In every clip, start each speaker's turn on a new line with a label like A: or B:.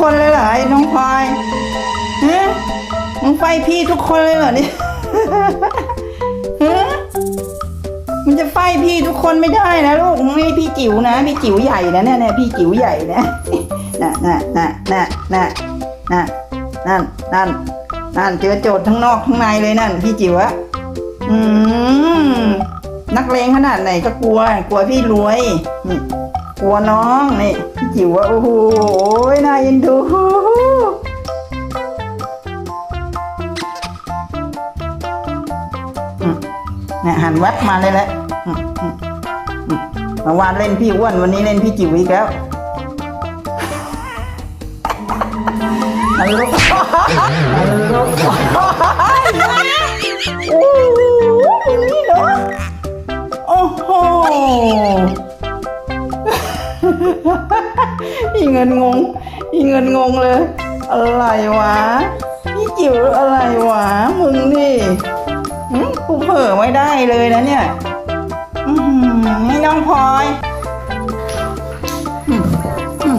A: คนเลยเหรอไอ้น้องพลอยฮะมึงไฟพี่ทุกคนเลยเหรอเนี่ยฮะมันจะไฟพี่ทุกคนไม่ได้นะลูกมึงให้พี่จิ๋วนะ พี่จิ๋วใหญ่นะเนี่ยเนี่ยพี่จิ๋วใหญ่นะน่ะน่ะน่ะน่ะน่ะน่ะนั่นนั่นนั่นเจอโจทย์ทั้งนอกทั้งในเลยนั่น พี่จิ๋วอะอืมนักเลงขนาดไหนก็กลัว กลัวพี่รวย กลัวน้องนี่พี่จิ๋วว่าโอ้โหน่าเอ็นดูเนี่ยหันแวบมาเลยแหละมอืมอืมเมื่อวานเล่นพี่อ้วนวันนี้เล่นพี่จิ๋วอีกแล้วฮัลโหลฮัลโหล เงินงงพี่เงินงงเลย อะไรวะพี่จิ๋วอะไรวะมึงนี่อืมกูเผลอไม่ได้เลยนะเนี่ยอืมนี่น้องพลอยอืมอืม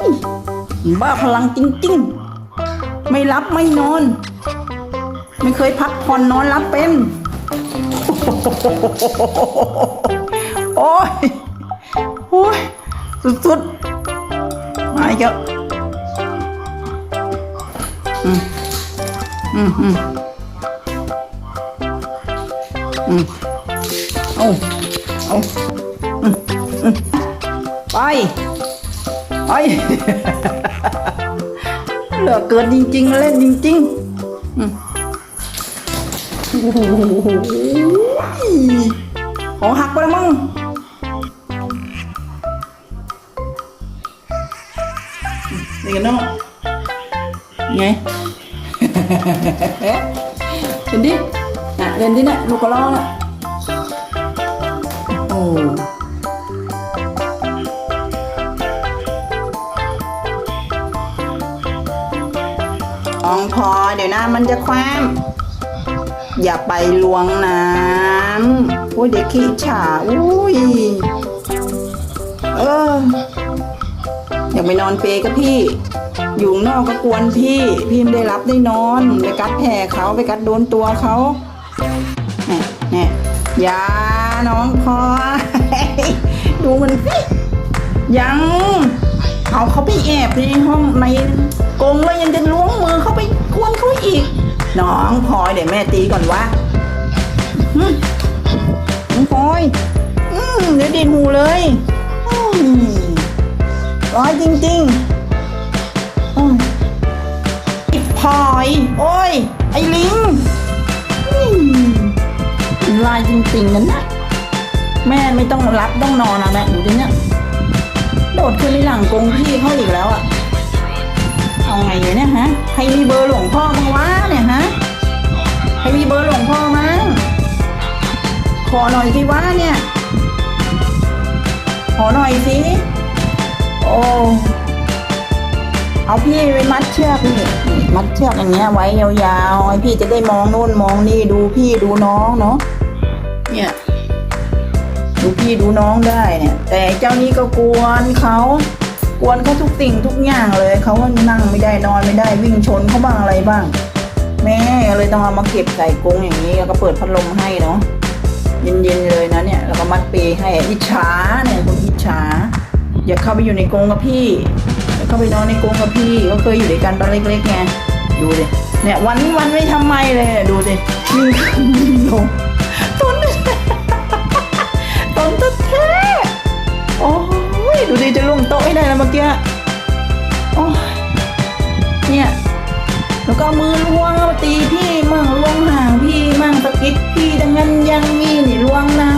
A: อุ๊ยบ้าพลังจริงๆ ไม่รับไม่นอน ไม่เคยพักผ่อนนอนรับเป็น โอ้ยโอ้ยสุดๆ มาอีกแล้วอืม อืม อืม อืม เอาเอาอืม อืม ไป ไป เหลือเกินจริง ๆ เล่นจริง ๆ อืมโอ้โหของหักไปแล้วมั้ง นี่กันเนาะไง เห็นดิน่ะเล่นดิน่ะลูกกระรอกน่ะโอ้องพอเดี๋ยวน้ำมันจะคว้ามอย่าไปลวงน้ำอุ้ยเด็กขี้ฉาอุ้ย เออ อยากไปนอนเปกับพี่ อยู่นอกก็กวนพี่ พี่ไม่ได้รับได้นอน ไปกัดแผลเขาไปกัดโดนตัวเขาเนี่ยเนี่ยอยาน้องพลอยดูมันสิยังเอาเขาไปแอบในห้องในกรงแล้วยังจะล้วงมือเขาไปกวนเขาอีก น้องพลอยเดี๋ยวแม่ตีก่อนวะน้องพลอย อืมเดี๋ยวดีหูเลย อืม ร้อยจริงๆอืมอ้พลอย โอ้ย ไอ้ลิงอืมลายจริงๆนั่นนะแม่ไม่ต้องรับต้องนอนนะแม่ดูดิเนี่ย โดดขึ้นในหลังกงพี่เขาอีกแล้วอะเอาไงเนี่ยฮะ ใครมีเบอร์หลวงพ่อมั้งวะเนี่ยฮะ ใครมีเบอร์หลวงพ่อมั้ง ขอหน่อยสิวะเนี่ย ขอหน่อยสิ โอ้ เอาพี่ไปมัดเชือกนี่ มัดเชือกอย่างเงี้ยไว้ยาวๆ ให้พี่จะได้มองโน่นมองนี่ดูพี่ดูน้องเนาะ เนี่ย ดูพี่ดูน้องได้เนี่ย แต่เจ้านี้ก็กวนเขากวนเขาทุกสิ่งทุกอย่างเลยเขาก็นั่งไม่ได้นอนไม่ได้วิ่งชนเขาบ้างอะไรบ้าง แม่เลยต้องเอามาเก็บใส่กรงอย่างนี้แล้วก็เปิดพัดลมให้เนาะเย็นๆเลยนะเนี่ยแล้วก็มัดปีให้อิจฉาเนี่ยคุณอิจ เข้าไปอยู่ในกรงกับพี่ เข้าไปนอนในกรงกับพี่ ก็เคยอยู่ด้วยกันตอนเล็กๆไง ดูดิ เนี่ยวันวันไม่ทำไมเลย ดูดิวิ่งขึ้นวิ่งลงต้นต้นตะเทโอ้ยดูดิจะลงโต๊ะให้ได้แล้วเมื่อกี้โอ้เนี่ยแล้วก็มือล้วงเอาตีพี่มั่งล้วงห่างพี่มั่งตะกิดพี่ดังนั้นยังมีนี่ล้วงน้ำ